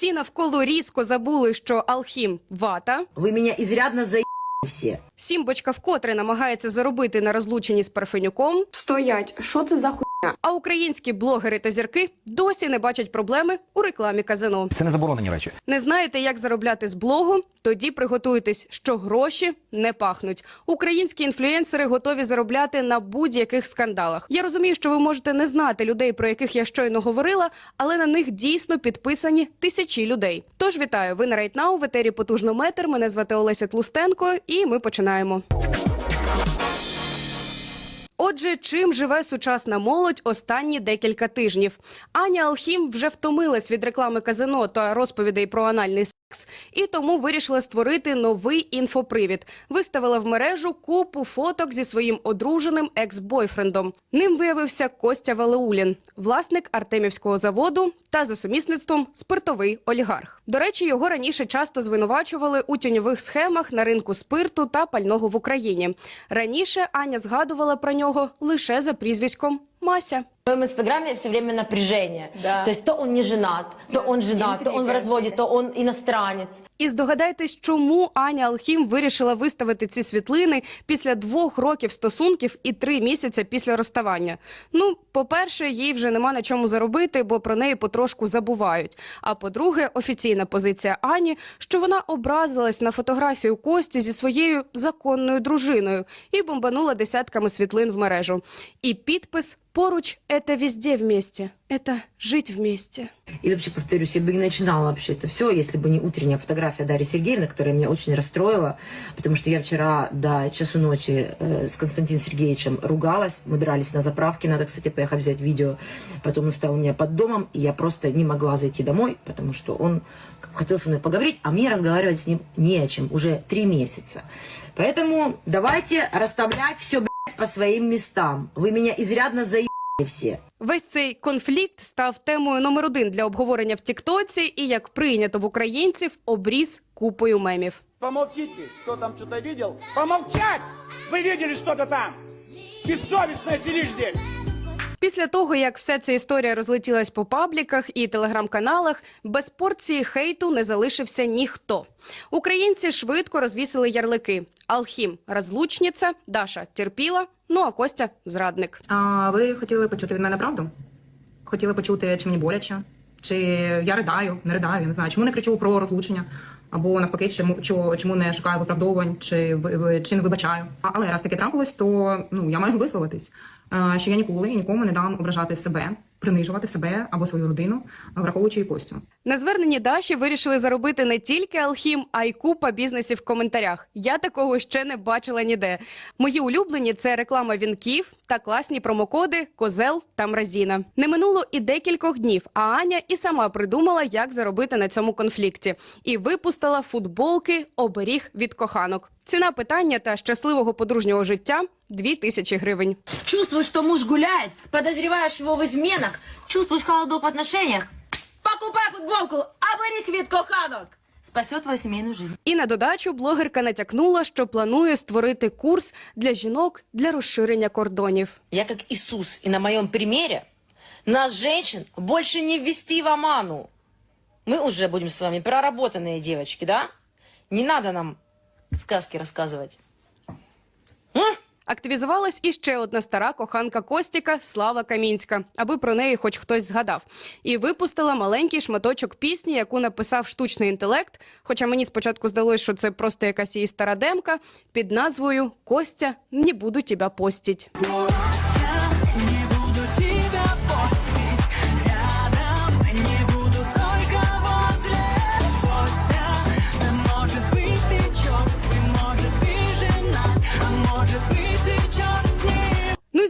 Всі навколо різко забули, що Алхім вата. Ви мене ізрядно за. Всі Сімбочка вкотре намагається заробити на розлученні з Парфенюком. Стоять, що це за хуйня? А українські блогери та зірки досі не бачать проблеми у рекламі казино. Це не заборонені речі. Не знаєте, як заробляти з блогу? Тоді приготуйтесь, що гроші не пахнуть. Українські інфлюенсери готові заробляти на будь-яких скандалах. Я розумію, що ви можете не знати людей, про яких я щойно говорила, але на них дійсно підписані тисячі людей. Тож вітаю! Ви на Right Now, в етері потужно метр. Мене звати Олеся Тлустенко, і ми починаємо. Отже, чим живе сучасна молодь останні декілька тижнів? Аня Алхім вже втомилась від реклами казино та розповідей про анальний і тому вирішила створити новий інфопривід. Виставила в мережу купу фоток зі своїм одруженим екс-бойфрендом. Ним виявився Костя Валеулін, власник Артемівського заводу та за сумісництвом спиртовий олігарх. До речі, його раніше часто звинувачували у тіньових схемах на ринку спирту та пального в Україні. Раніше Аня згадувала про нього лише за прізвиськом Мася. В моем инстаграме все время напряжение. То есть то он не женат, то он женат, то он в разводе, то он иностранец. І здогадайтесь, чому Аня Алхім вирішила виставити ці світлини після двох років стосунків і три місяці після розставання. Ну, по-перше, їй вже нема на чому заробити, бо про неї потрошку забувають. А по-друге, офіційна позиція Ані, що вона образилась на фотографію Кості зі своєю законною дружиною і бомбанула десятками світлин в мережу. І підпис поруч «Это везде вместе, это жить вместе». И вообще, повторюсь, я бы не начинала вообще это все, если бы не утренняя фотография Дарьи Сергеевны, которая меня очень расстроила, потому что я вчера до часу ночи э, с Константином Сергеевичем ругалась, мы дрались на заправке, надо, кстати, поехать взять видео, потом он стал у меня под домом, и я просто не могла зайти домой, потому что он хотел со мной поговорить, а мне разговаривать с ним не о чем, уже три месяца. Поэтому давайте расставлять все, по своим местам. Вы меня изрядно заебали все. Весь цей конфлікт став темою номер один для обговорення в Тіктоці і, як прийнято в українців, обріз купою мемів. Помолчите, хто там щось бачив? Помовчать! Ви бачили щось там? Бессовестно сидиш здесь! Після того, як вся ця історія розлетілась по пабліках і телеграм-каналах, без порції хейту не залишився ніхто. Українці швидко розвісили ярлики: Алхім розлучниця, Даша терпіла, ну а Костя зрадник. А ви хотіли почути від мене правду? Хотіли почути, чи мені боляче, чи я ридаю, не ридаю, я не знаю, чому не кричу про розлучення, або навпаки, чому, чому, чому не шукаю виправдовувань, чи, чи не вибачаю. Але раз таке трапилось, то ну я маю висловитись, е, що я ніколи нікому не дам ображати себе, принижувати себе або свою родину, враховуючи і. На зверненні Даші вирішили заробити не тільки Алхім, а й купа бізнесів в коментарях. Я такого ще не бачила ніде. Мої улюблені це реклама вінків та класні промокоди Козел та Мразіна. Не минуло і декількох днів, а Аня і сама придумала, як заробити на цьому конфлікті, і випустила футболки оберіг від коханок. Ціна питання та щасливого подружнього життя 2 тисячі гривень. Чувствуешь, что муж гуляет, подозреваешь его в изменах, чувствуешь холодок в отношениях, покупай футболку «Оберіг від коханок». Спасет твою семейную жизнь. І на додачу блогерка натякнула, що планує створити курс для жінок для розширення кордонів. Я как Иисус, и на моем примере нас, женщин, больше не ввести в оману. Мы уже будем с вами проработанные девочки, да? Не надо нам сказки рассказывать. Активізувалась іще одна стара коханка Костіка Слава Камінська, аби про неї хоч хтось згадав, і випустила маленький шматочок пісні, яку написав штучний інтелект. Хоча мені спочатку здалось, що це просто якась її стара демка під назвою Костя не буду тебе постіть.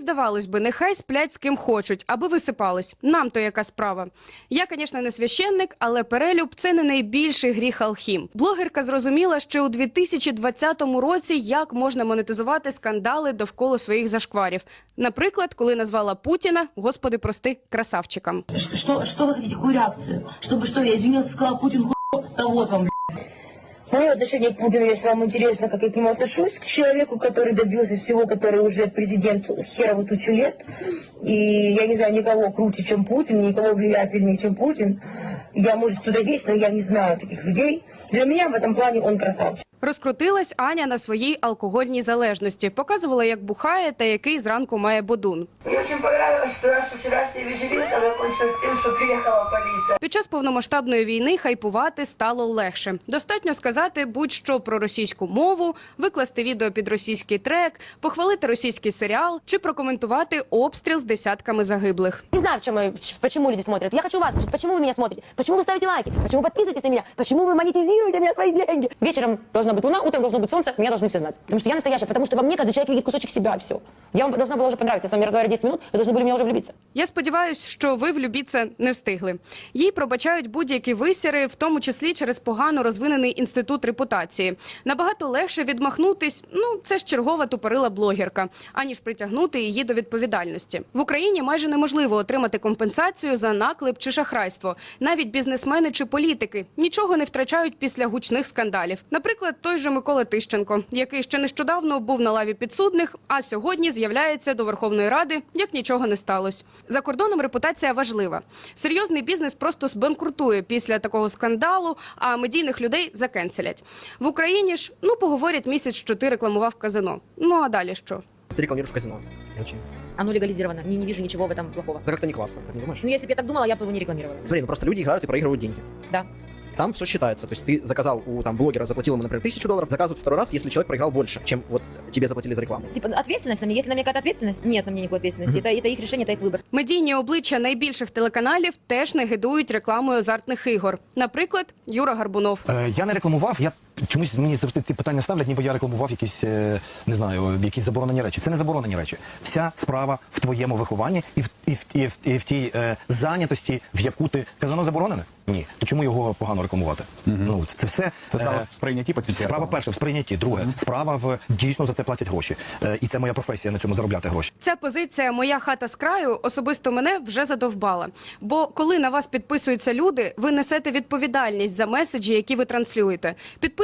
Здавалось би, нехай сплять з ким хочуть, аби висипались. Нам то яка справа. Я, звісно, не священник, але перелюб це не найбільший гріх Алхім. Блогерка зрозуміла ще у 2020 році, як можна монетизувати скандали довкола своїх зашкварів. Наприклад, коли назвала Путіна, господи, прости, красавчиком. Что, что вы хотите, какую реакцию? Чтобы что, я извинился, сказал Путин хуй, да вот вам, Мое отношение к Путину, если вам интересно, как я к нему отношусь, к человеку, который добился всего, который уже президент херову тучу лет, и я не знаю никого круче, чем Путин, и никого влиятельнее, чем Путин. Я, может, кто-то есть, но я не знаю таких людей. Для меня в этом плане он красавчик. Розкрутилась Аня на своїй алкогольній залежності. Показувала, як бухає та який зранку має бодун. Мне очень понравилось, что наша вчерашняя вечеринка закончилась тем, что приехала полиция. Під час повномасштабної війни хайпувати стало легше. Достатньо сказати будь-що про російську мову, викласти відео під російський трек, похвалити російський серіал чи прокоментувати обстріл з десятками загиблих. Не знаю, в чем, и- в- почему люди смотрят. Я хочу вас спросить, почему вы меня смотрите? Почему вы ставите лайки? Почему подписываетесь на меня? Почему вы монетизируете меня свои деньги? Вечером должна быть луна, утром должно быть солнце. Меня должны все знать. Потому что я настоящая, потому что во мне каждый человек видит кусочек себя, все. Я вам должна была уже понравиться. Я с вами разговариваю 10 минут, вы должны были в меня уже влюбиться. Я сподіваюся, що ви влюбіться не встигли. Їй пробачають будь-які висіри, в тому числі через погано розвинений інститут репутації. Набагато легше відмахнутись. Ну це ж чергова тупорила блогерка, аніж притягнути її до відповідальності. В Україні майже неможливо отримати компенсацію за наклеп чи шахрайство. Навіть бізнесмени чи політики нічого не втрачають після гучних скандалів. Наприклад, той же Микола Тищенко, який ще нещодавно був на лаві підсудних, а сьогодні з'являється до Верховної Ради, як нічого не сталося. За кордоном репутація важлива. Серйозний бізнес просто збанкрутує після такого скандалу, а медійних людей закенселять. В Україні ж ну поговорять місяць, що ти рекламував казино. Ну а далі що? Ты рекламируешь казино. Зачем? Оно легализировано. Не, не вижу ничего в этом плохого. Это как-то не классно, так не думаешь? Ну, если бы я так думала, я бы его не рекламировала. Смотри, ну просто люди играют и проигрывают деньги. Да. Там все считается. То есть ты заказал у там блогера, заплатил ему, например, тысячу долларов, заказывают второй раз, если человек проиграл больше, чем вот тебе заплатили за рекламу. Типа, ответственность на мне. Если на мне какая-то ответственность, нет на мне никакой ответственности. Это, это их решение, это их выбор. Медійні обличчя найбільших телеканалів теж не гидують рекламою азартних ігор. Наприклад, Юра Гарбунов. Е, Я не рекламував, я чомусь мені завжди ці питання ставлять, ніби я рекламував якісь, е, не знаю, якісь заборонені речі. Це не заборонені речі. Вся справа в твоєму вихованні і в, і в, і в, і в тій е, зайнятості, в яку ти казано заборонене? Ні. То чому його погано рекламувати? Ну це, це все Це справа е, в сприйнятті по цій Справа перша в сприйнятті. Друге, справа в дійсно за це платять гроші. Е, і це моя професія на цьому заробляти гроші. Ця позиція Моя хата з краю особисто мене вже задовбала. Бо коли на вас підписуються люди, ви несете відповідальність за меседжі, які ви транслюєте.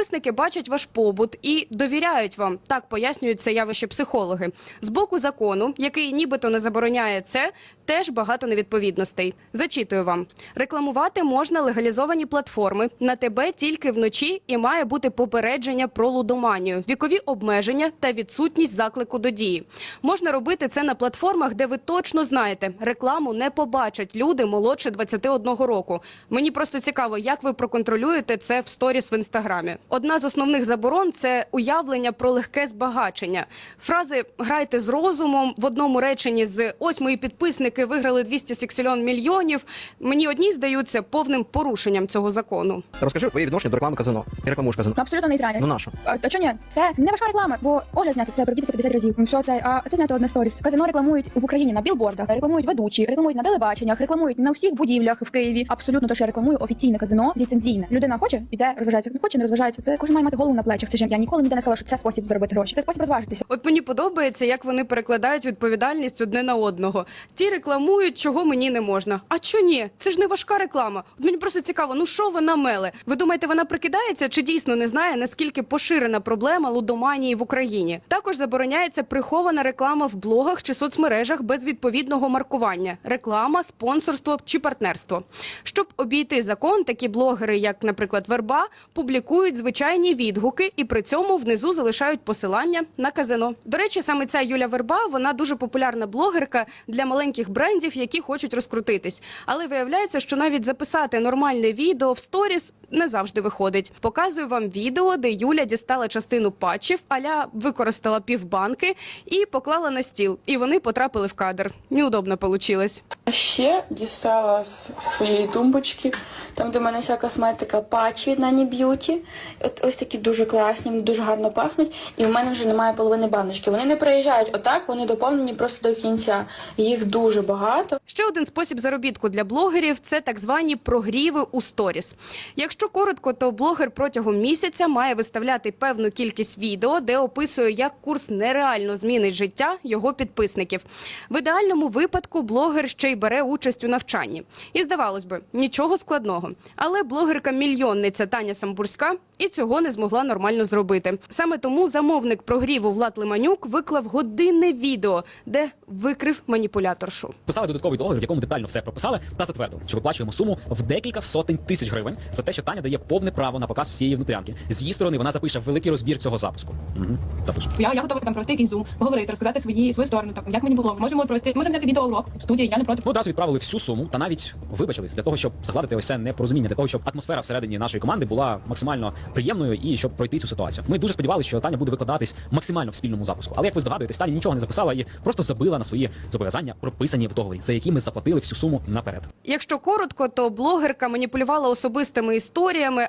Підписники бачать ваш побут і довіряють вам. Так пояснюють це явище психологи. З боку закону, який нібито не забороняє це, теж багато невідповідностей. Зачитую вам: рекламувати можна легалізовані платформи на тебе тільки вночі, і має бути попередження про лудоманію, вікові обмеження та відсутність заклику до дії. Можна робити це на платформах, де ви точно знаєте, рекламу не побачать люди молодше 21 року. Мені просто цікаво, як ви проконтролюєте це в сторіс в інстаграмі. Одна з основних заборон це уявлення про легке збагачення. Фрази грайте з розумом в одному реченні з ось мої підписники виграли 200 сексільон мільйонів. Мені одні здаються повним порушенням цього закону. Расскажи твоє відношення до реклами казино. Ти рекламуєш казино. Абсолютно нейтральний. Ну нашу. А, а чого ні? Це не важка реклама, бо огляд зняти це треба передітися 50 разів. Все це, а це знято одне сторіс. Казино рекламують в Україні на білбордах, рекламують ведучі, рекламують на телебаченнях, рекламують на всіх будівлях в Києві. Абсолютно те, що я рекламую офіційне казино, ліцензійне. Людина хоче, іде, розважається. Не хоче, не розважається. Це кожен має мати голову на плечах. Це ж я ніколи ніде не сказала, що це спосіб заробити гроші. Це спосіб розважитися. От мені подобається, як вони перекладають відповідальність одне на одного. Ті рекламують, чого мені не можна. А чо ні? Це ж не важка реклама. От мені просто цікаво, ну що вона меле? Ви думаєте, вона прикидається чи дійсно не знає, наскільки поширена проблема лудоманії в Україні? Також забороняється прихована реклама в блогах чи соцмережах без відповідного маркування: реклама, спонсорство чи партнерство. Щоб обійти закон, такі блогери, як, наприклад, Верба, публікують звичайні відгуки і при цьому внизу залишають посилання на казино. До речі, саме ця Юля Верба вона дуже популярна блогерка для маленьких брендів, які хочуть розкрутитись. Але виявляється, що навіть записати нормальне відео в сторіс не завжди виходить. Показую вам відео, де Юля дістала частину патчів, аля використала півбанки і поклала на стіл. І вони потрапили в кадр. Неудобно получилось. А ще дістала з своєї тумбочки, там де в мене вся косметика патчі від Нані Б'юті. От ось такі дуже класні, дуже гарно пахнуть. І в мене вже немає половини баночки. Вони не приїжджають отак, вони доповнені просто до кінця. Їх дуже багато. Ще один спосіб заробітку для блогерів це так звані прогріви у сторіс. Якщо коротко, то блогер протягом місяця має виставляти певну кількість відео, де описує, як курс нереально змінить життя його підписників. В ідеальному випадку блогер ще й бере участь у навчанні. І здавалось би, нічого складного. Але блогерка-мільйонниця Таня Самбурська і цього не змогла нормально зробити. Саме тому замовник прогріву Влад Лиманюк виклав годинне відео, де викрив маніпуляторшу. Писали додатковий договір, в якому детально все прописали та затвердили, що виплачуємо суму в декілька сотень тисяч гривень за те, що Таня дає повне право на показ всієї внутрянки. З її сторони вона запише великий розбір цього запуску. Угу. Запише. Я, я готова там провести якийсь зум, поговорити, розказати свої свою сторону, там як мені було. Можемо провести, можемо взяти відеоурок в студії. Я не проти. Ми одразу відправили всю суму та навіть вибачились для того, щоб загладити ось це непорозуміння, для того, щоб атмосфера всередині нашої команди була максимально приємною і щоб пройти цю ситуацію. Ми дуже сподівалися, що Таня буде викладатись максимально в спільному запуску. Але як ви здогадуєтесь, Таня нічого не записала і просто забила на свої зобов'язання, прописані в договорі, за які ми заплатили всю суму наперед. Якщо коротко, то блогерка маніпулювала особистими історіями,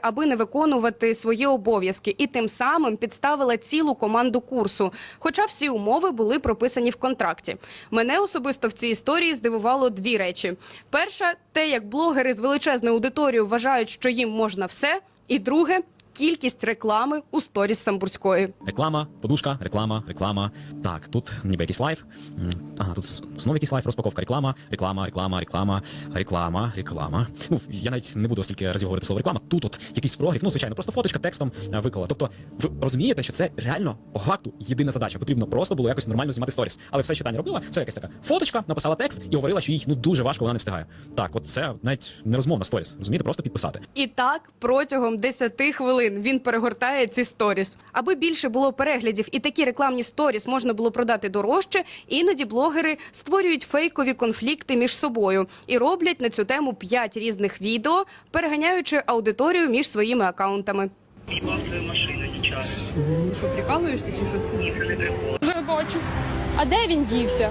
аби не виконувати свої обов'язки, і тим самим підставила цілу команду курсу. Хоча всі умови були прописані в контракті. Мене особисто в цій історії здивувало дві речі: перша те, як блогери з величезною аудиторією вважають, що їм можна все, і друге кількість реклами у сторіс Самбурської. Реклама, подушка, реклама, реклама. Так, тут ніби якийсь лайф. Ага, тут знову якийсь лайф, розпаковка. Реклама, реклама, реклама, реклама, реклама, реклама. Ну, я навіть не буду скільки разів говорити слово реклама. Тут от якийсь прогрів. Ну, звичайно, просто фоточка текстом е, виклала. Тобто, ви розумієте, що це реально по факту єдина задача. Потрібно просто було якось нормально знімати сторіс. Але все, що Таня робила, це якась така фоточка, написала текст і говорила, що їй ну дуже важко, вона не встигає. Так, от це навіть не розмовна сторіс. Розумієте, просто підписати. І так протягом 10 хвилин він перегортає ці сторіс. Аби більше було переглядів і такі рекламні сторіс можна було продати дорожче. Іноді блогери створюють фейкові конфлікти між собою і роблять на цю тему 5 різних відео, переганяючи аудиторію між своїми акаунтами. Що прикалуєшся чи що це? Вже бачу. А де він дівся?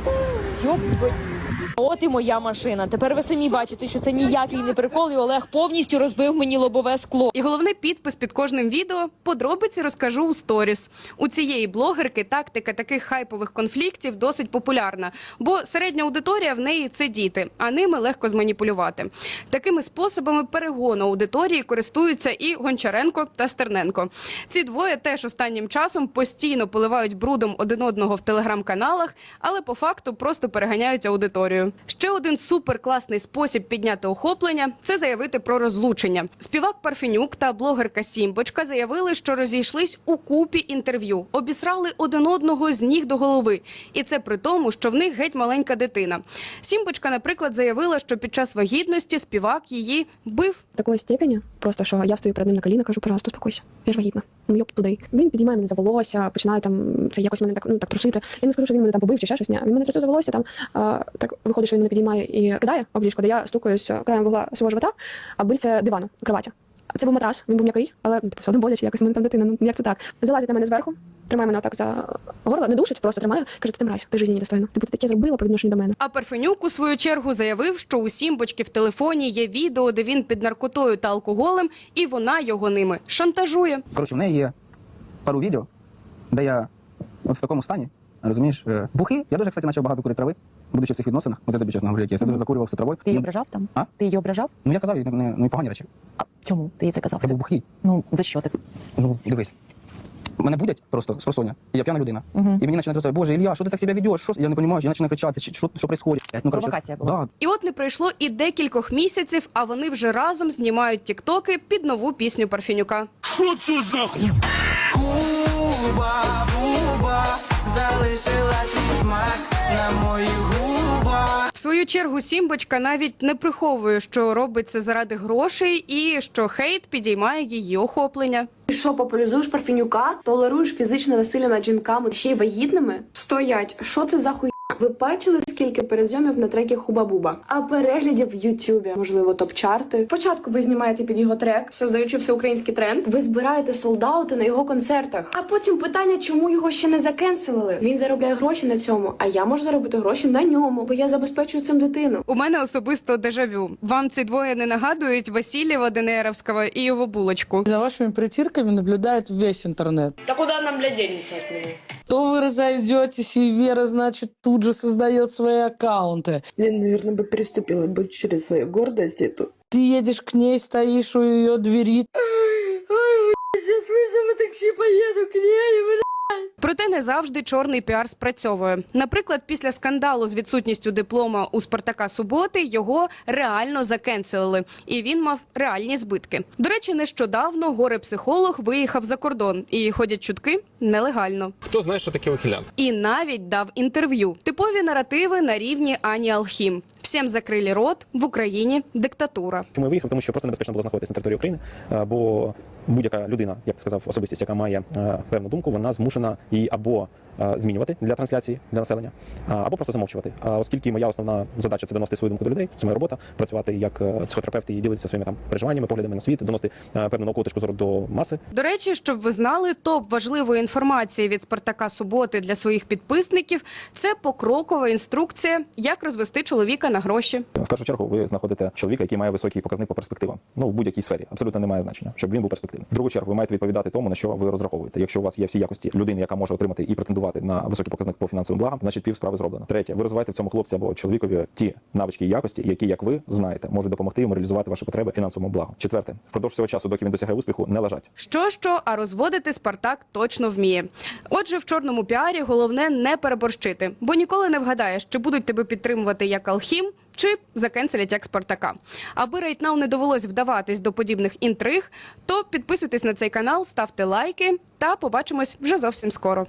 От і моя машина. Тепер ви самі бачите, що це ніякий не прикол, і Олег повністю розбив мені лобове скло. І головний підпис під кожним відео подробиці розкажу у сторіс. У цієї блогерки тактика таких хайпових конфліктів досить популярна, бо середня аудиторія в неї це діти, а ними легко зманіпулювати. Такими способами перегону аудиторії користуються і Гончаренко та Стерненко. Ці двоє теж останнім часом постійно поливають брудом один одного в телеграм-каналах, але по факту просто переганяють аудиторію. Ще один суперкласний спосіб підняти охоплення це заявити про розлучення. Співак Парфенюк та блогерка Сімбочка заявили, що розійшлись у купі інтерв'ю, обісрали один одного з ніг до голови, і це при тому, що в них геть маленька дитина. Сімбочка, наприклад, заявила, що під час вагітності співак її бив. Такої степені, просто що я встаю перед ним на коліна, кажу, пожалуйста, успокойся. Я ж вагітна. Ну йоп туди. Він підіймає мене за волосся, починає там це якось мене так ну так трусити. Я не скажу, що він мене там побив чи ще щось. Ні. Він мене трясе за волосся, там а, так виходить, що він мене підіймає і кидає об ліжко, де я стукаюсь краєм вугла свого живота, а бильце дивану, кроваті. Це був матрас, він був м'який, але ну, типу, все одно боляче, якось мене там дитина. Ну як це так? Залазить на мене зверху, тримає мене отак за горло, не душить, просто тримає, каже, ти мразь, ти житті недостойна. Типу, ти таке зробила по відношенню до мене. А Парфенюк у свою чергу заявив, що у Сімбочки в телефоні є відео, де він під наркотою та алкоголем, і вона його ними шантажує. Коротше, в неї є пару відео, де я от в такому стані, розумієш, е, бухий. Я дуже, кстати, почав багато курити трави, будучи в цих відносинах. От я тобі чесно говорю, як є. Я дуже закурювався травою. Ти її Ну, ображав там? А? Ти її ображав? Ну я казав, їй не, не, ну і погані речі. А чому ти їй це казав? Я був бухий. Ну за що ти? Ну, дивись. Мене будять просто з просоння, і я п'яна людина. Мгм. І мені починають розказати, боже, Ілля, що ти так себе ведеш? Що? Я не розумію, я починаю кричати, чи- що, що происходит? Ну, коротше, Провокація була. Да, І от не пройшло і декількох місяців, а вони вже разом знімають тіктоки під нову пісню Парфенюка. Губа, свою чергу Сімбочка навіть не приховує, що робить це заради грошей, і що хейт підіймає її охоплення. Ти що, популяризуєш Парфенюка, толеруєш фізичне насилля над жінками, ще й вагітними? Стоять, що це за хуйня? Ви бачили, скільки перезйомів на трекі Хуба-Буба? А переглядів в Ютубі, можливо, топ-чарти. Спочатку ви знімаєте під його трек, создаючи всеукраїнський тренд. Ви збираєте солдаути на його концертах. А потім питання, чому його ще не закенселили? Він заробляє гроші на цьому, а я можу заробити гроші на ньому, бо я забезпечую цим дитину. У мене особисто дежавю. Вам ці двоє не нагадують Васильєва Денеровського і його булочку. За вашими притирками наблюдает весь интернет. Да куда нам, денется от? То вы разойдетесь, и Вера, значит, тут же создает свои аккаунты. Я, наверное, бы переступила бы через свою гордость эту. Ты едешь к ней, стоишь у ее двери. Ой, сейчас вызову такси, поеду к ней, Проте не завжди чорний піар спрацьовує. Наприклад, після скандалу з відсутністю диплома у Спартака Суботи його реально закенселили, і він мав реальні збитки. До речі, нещодавно горе-психолог виїхав за кордон і ходять чутки нелегально. Хто знає, що таке ухилян? І навіть дав інтерв'ю. Типові наративи на рівні Ані Алхім. Всім закрили рот в Україні диктатура. Чому я виїхав? Тому що просто небезпечно було знаходитися на території України, бо будь-яка людина, як сказав, особистість, яка має е, певну думку, вона змушена її або змінювати для трансляції для населення, або просто замовчувати. А оскільки моя основна задача це доносити свою думку до людей, це моя робота, працювати як е, психотерапевт і ділитися своїми там переживаннями, поглядами на світ, доносити е, певну наукову точку зору до маси. До речі, щоб ви знали, топ важливої інформації від Спартака Суботи для своїх підписників це покрокова інструкція, як розвести чоловіка на гроші. В першу чергу ви знаходите чоловіка, який має високий показник по перспективам. Ну в будь-якій сфері абсолютно немає значення, щоб він був перспективний. В другу чергу ви маєте відповідати тому, на що ви розраховуєте. Якщо у вас є всі якості людини, яка може отримати і претендувати на високий показник по фінансовим благам, значить пів справи зроблено. Третє, ви розвиваєте в цьому хлопці або чоловікові ті навички і якості, які, як ви знаєте, можуть допомогти йому реалізувати ваші потреби фінансовому благу. Четверте, впродовж цього часу, доки він досягає успіху, не лежать. Що що, а розводити Спартак точно вміє. Отже, в чорному піарі головне не переборщити, бо ніколи не вгадаєш, чи будуть тебе підтримувати як Алхім, чи закенселять як Спартака. Аби рейтнау не довелось вдаватись до подібних інтриг, то підписуйтесь на цей канал, ставте лайки та побачимось вже зовсім скоро.